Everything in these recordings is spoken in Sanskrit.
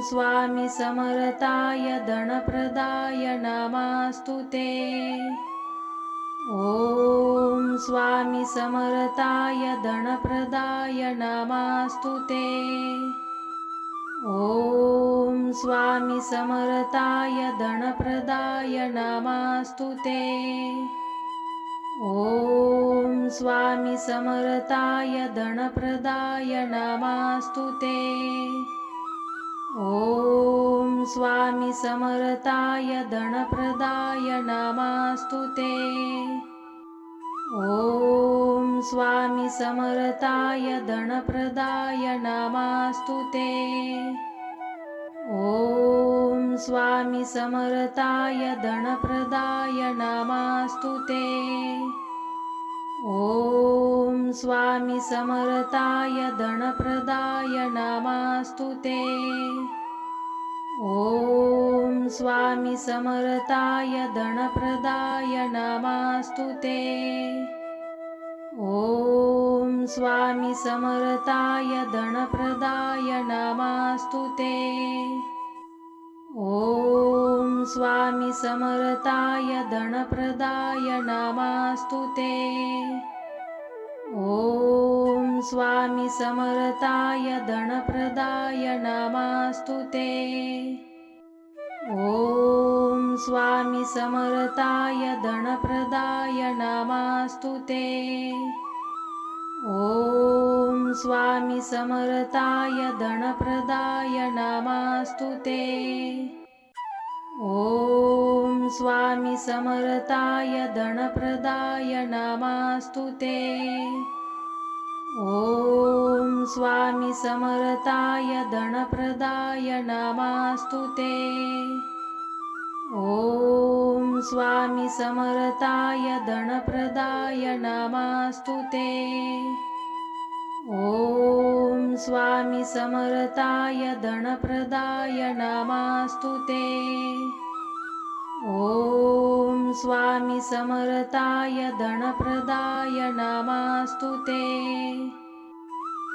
स्वामी समरताय धनप्रदाय नमास्तु ते। ॐ स्वामी समरताय धनप्रदाय नमास्तु ते। ॐ स्वामी समरताय धनप्रदाय नमास्तु ते। ॐ स्वामी समरताय धनप्रदाय नमास्तु ते ॐ स्वामी समरताय धनप्रदाय नमास्तु ते। ॐ स्वामी समरताय धनप्रदाय नमास्तु ते। ॐ स्वामी समरताय धनप्रदाय नमास्तु ते स्वामी समरताय धनप्रदाय नमास्तु ते। ॐ स्वामी समरताय धनप्रदाय नमास्तु ते। ॐ स्वामी समरताय धनप्रदाय नमास्तु ते। ॐ स्वामी समरताय धनप्रदाय नमास्तु ते ॐ स्वामी समरताय धनप्रदाय नमास्तु ते। ॐ स्वामी समरताय धनप्रदाय नमास्तु ते। ॐ स्वामी समरताय धनप्रदाय नमास्तु ते। ॐ स्वामी समरताय धनप्रदाय नमास्तु ते। ॐ स्वामी समरताय धनप्रदाय नमास्तु ते। ॐ स्वामी समरताय धनप्रदाय नमास्तु ते। ॐ स्वामी समरताय धनप्रदाय नमास्तु ते ॐ स्वामी समरताय धनप्रदाय नमास्तु ते।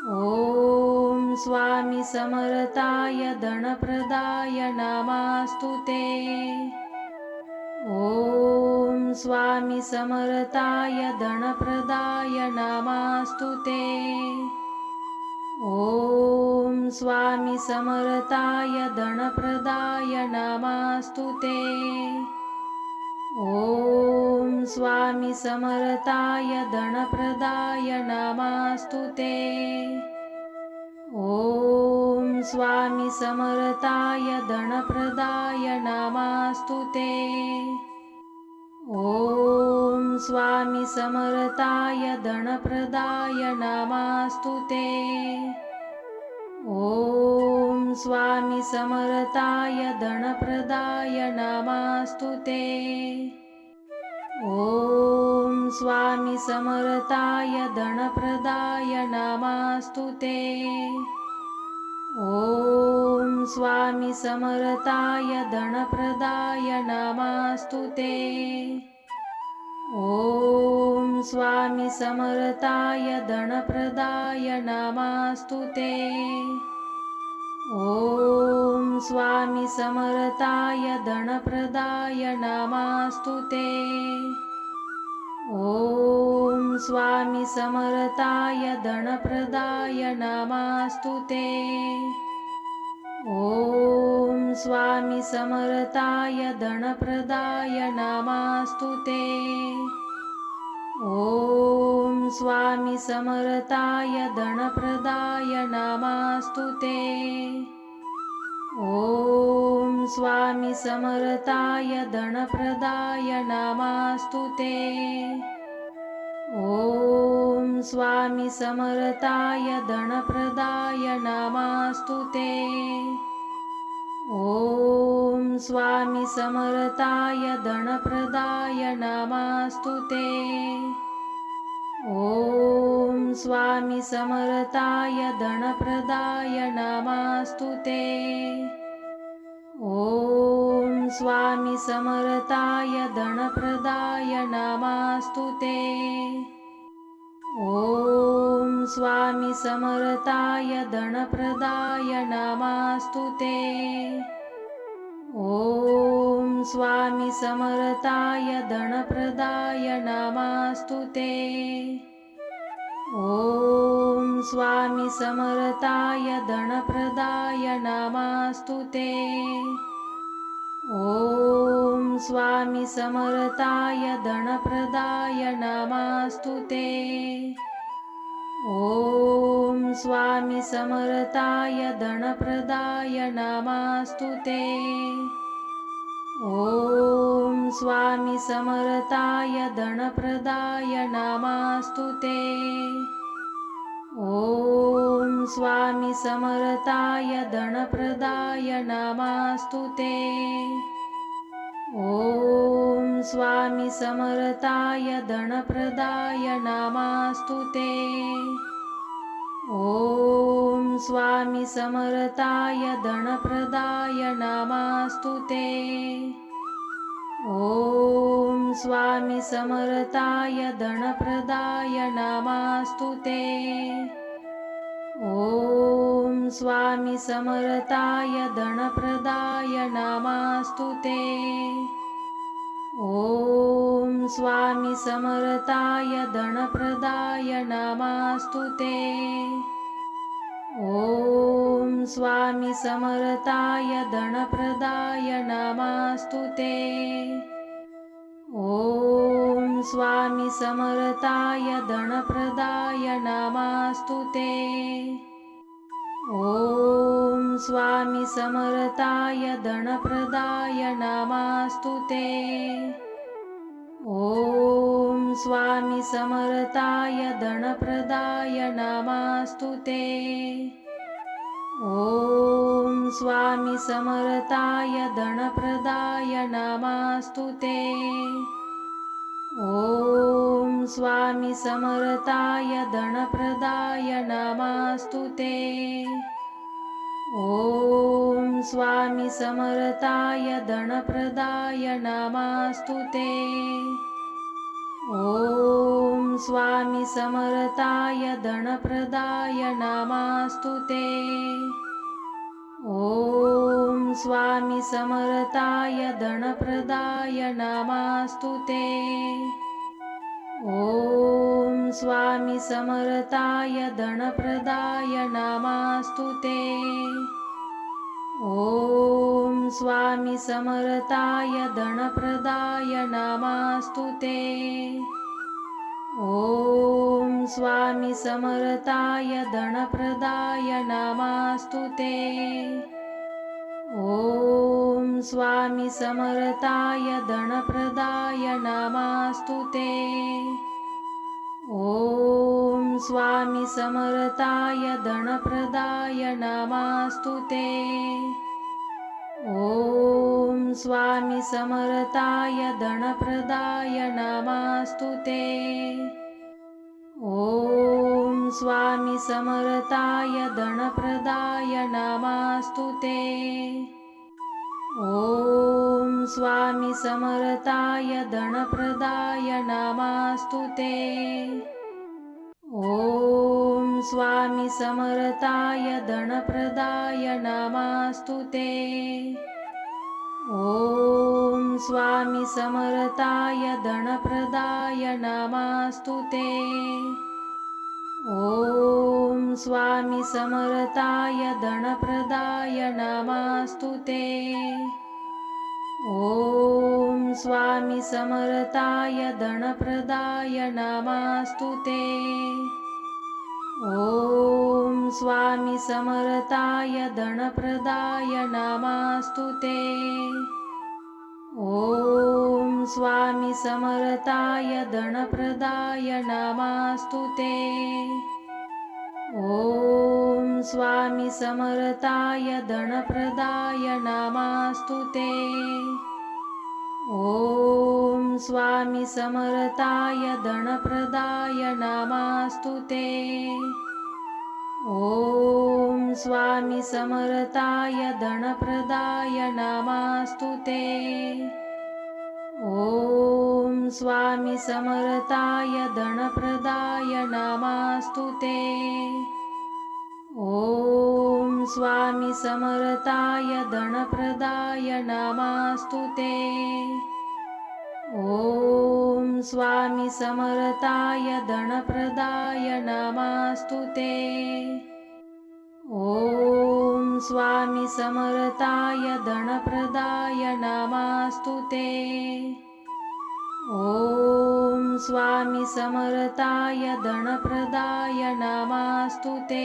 ॐ स्वामी समरताय धनप्रदाय नमास्तु ते। ॐ स्वामी समरताय धनप्रदाय नमास्तु ते ॐ स्वामी समरताय धनप्रदाय नमास्तु ते। ॐ स्वामी समरताय धनप्रदाय नमास्तु ते। ॐ स्वामी समरताय धनप्रदाय नमास्तु ते। ॐ स्वामी समरताय धनप्रदाय नमास्तु ते। ॐ स्वामी समरताय धनप्रदाय नमास्तु ते। ॐ स्वामी समरताय धनप्रदाय नमास्तु ते। ॐ स्वामी समरताय धनप्रदाय नमास्तु ते ॐ स्वामी समरताय धनप्रदाय नमास्तु ते। ॐ स्वामी समरताय धनप्रदाय नमास्तु ते। ॐ स्वामी समरताय धनप्रदाय नमास्तु ते स्वामी समरताय धनप्रदाय नमास्तु ते। ॐ स्वामी समरताय धनप्रदाय नमास्तु ते। ॐ स्वामी समरताय धनप्रदाय नमास्तु ते। ॐ स्वामी समरताय धनप्रदाय नमास्तु ते ॐ स्वामी समरताय धनप्रदाय नमास्तु ते। ॐ स्वामी समरताय धनप्रदाय नमास्तु ते। ॐ स्वामी समरताय धनप्रदाय नमास्तु ते। ॐ स्वामी समर्थाय धनप्रदाय नमस्तु ते। ॐ स्वामी समर्थाय धनप्रदाय नमस्तु ते। ॐ स्वामी समर्थाय धनप्रदाय नमस्तु ते। ॐ स्वामी समर्थाय धनप्रदाय नमस्तु ते ॐ स्वामी समर्थाय धनप्रदाय नमस्तु ते। ॐ स्वामी समर्थाय धनप्रदाय नमस्तु ते। ॐ स्वामी समर्थाय धनप्रदाय नमस्तु ते। ॐ स्वामी समर्थाय धनप्रदाय नमस्तु ते। ॐ स्वामी समर्थाय धनप्रदाय नमस्तु ते। ॐ स्वामी समर्थाय धनप्रदाय नमस्तु ते। ॐ स्वामी समर्थाय धनप्रदाय नमस्तु ते ॐ स्वामी समर्थाय धनप्रदाय नमस्तु ते। ॐ स्वामी समर्थाय धनप्रदाय नमस्तु ते। ॐ स्वामी समर्थाय धनप्रदाय नमस्तु ते। ॐ स्वामी समर्थाय धनप्रदाय नमस्तु ते। ॐ स्वामी समर्थाय धनप्रदाय नमस्तु ते। ॐ स्वामी समर्थाय धनप्रदाय नमस्तु ते। ॐ स्वामी समर्थाय धनप्रदाय नमस्तु ते ॐ स्वामी समर्थाय धनप्रदाय नमस्तु ते। ॐ स्वामी समर्थाय धनप्रदाय नमस्तु ते। ॐ स्वामी समर्थाय धनप्रदाय नमस्तु ते ॐ स्वामी समर्थाय धनप्रदाय नमस्तु ते। ॐ स्वामी समर्थाय धनप्रदाय नमस्तु ते। ॐ स्वामी समर्थाय धनप्रदाय नमस्तु ते स्वामी समर्थाय धनप्रदाय नमस्तु ते। ॐ स्वामी समर्थाय धनप्रदाय नमस्तु ते। ॐ स्वामी समर्थाय धनप्रदाय नमस्तु ते। ॐ स्वामी समर्थाय धनप्रदाय नमस्तु ते ॐ स्वामी समर्थाय धनप्रदाय नमस्तु ते। ॐ स्वामी समर्थाय धनप्रदाय नमस्तु ते। ॐ स्वामी समर्थाय धनप्रदाय नमस्तु ते। ॐ स्वामी समर्थाय धनप्रदाय नमस्तु ते। ॐ स्वामी समर्थाय धनप्रदाय नमस्तु ते। ॐ स्वामी समर्थाय धनप्रदाय नमस्तु ते। ॐ स्वामी समर्थाय धनप्रदाय नमस्तु ते ॐ स्वामी समर्थाय धनप्रदाय नमस्तु ते। ॐ स्वामी समर्थाय धनप्रदाय नमस्तु ते। ॐ स्वामी समर्थाय धनप्रदाय नमस्तु ते। ॐ स्वामी समर्थाय धनप्रदाय नमस्तु ते। ॐ स्वामी समर्थाय धनप्रदाय नमस्तु ते। ॐ स्वामी समर्थाय धनप्रदाय नमस्तु ते। ॐ स्वामी समर्थाय धनप्रदाय नमस्तु ते ॐ स्वामी समर्थाय धनप्रदाय नमस्तु ते।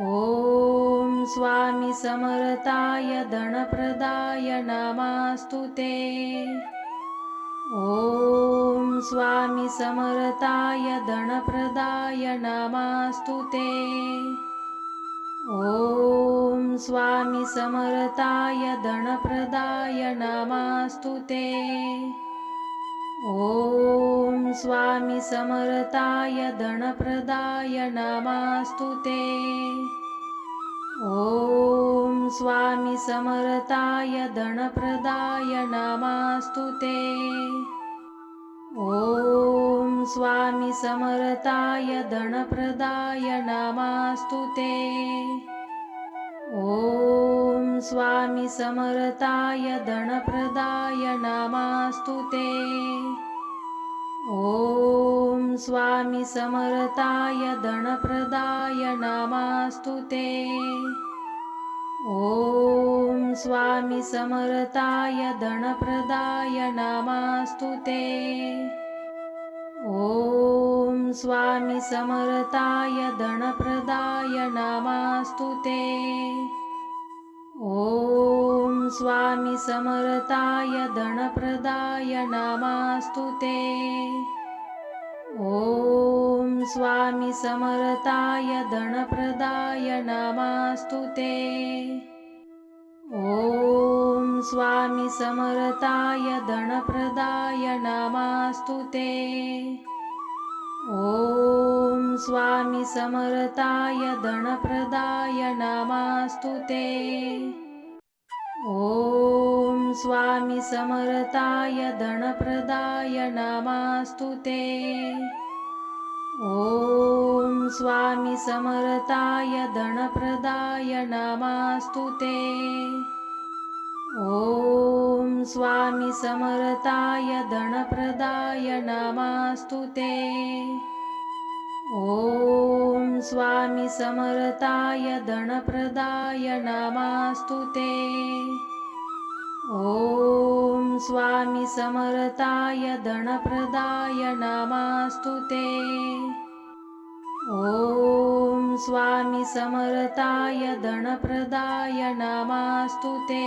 ॐ स्वामी समर्थाय धनप्रदाय नमस्तु ते। ॐ स्वामी समर्थाय धनप्रदाय नमस्तु ते ॐ स्वामी समर्थाय धनप्रदाय नमस्तु ते। ॐ स्वामी समर्थाय धनप्रदाय नमस्तु ते। ॐ स्वामी समर्थाय धनप्रदाय नमस्तु ते स्वामी समर्थाय धनप्रदाय नमस्तु ते। ॐ स्वामी समर्थाय धनप्रदाय नमस्तु ते। ॐ स्वामी समर्थाय धनप्रदाय नमस्तु ते। ॐ स्वामी समर्थाय धनप्रदाय नमस्तु ते ॐ स्वामी समर्थाय धनप्रदाय नमस्तु ते। ॐ स्वामी समर्थाय धनप्रदाय नमस्तु ते। ॐ स्वामी समर्थाय धनप्रदाय नमस्तु ते स्वामी समर्थाय धनप्रदाय नमस्तु ते। ॐ स्वामी समर्थाय धनप्रदाय नमस्तु ते। ॐ स्वामी समर्थाय धनप्रदाय नमस्तु ते। ॐ स्वामी समर्थाय धनप्रदाय नमस्तु ते ॐ स्वामी समर्थाय धनप्रदाय नमस्तु ते। ॐ स्वामी समर्थाय धनप्रदाय नमस्तु ते। ॐ स्वामी समर्थाय धनप्रदाय नमस्तु ते। ॐ स्वामी समर्थाय धनप्रदाय नमस्तु ते।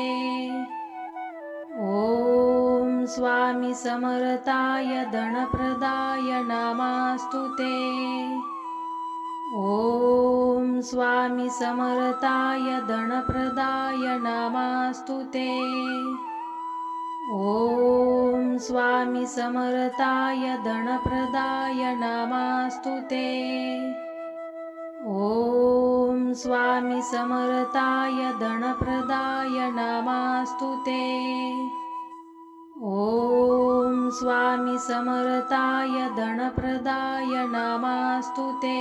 ॐ स्वामी समर्थाय धनप्रदाय नमस्तु ते। ॐ स्वामी समर्थाय धनप्रदाय नमस्तु ते। ॐ स्वामी समर्थाय धनप्रदाय नमस्तु ते ॐ स्वामी समर्थाय धनप्रदाय नमस्तु ते। ॐ स्वामी समर्थाय धनप्रदाय नमस्तु ते।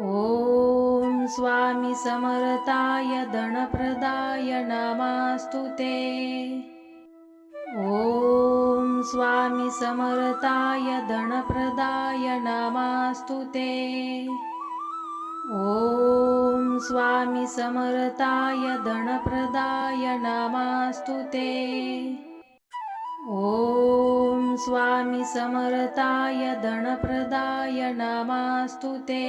ॐ स्वामी समर्थाय धनप्रदाय नमस्तु ते। ॐ स्वामी समर्थाय धनप्रदाय नमस्तु ते। ॐ स्वामी समर्थाय धनप्रदाय नमस्तु ते। ॐ स्वामी समर्थाय धनप्रदाय नमस्तु ते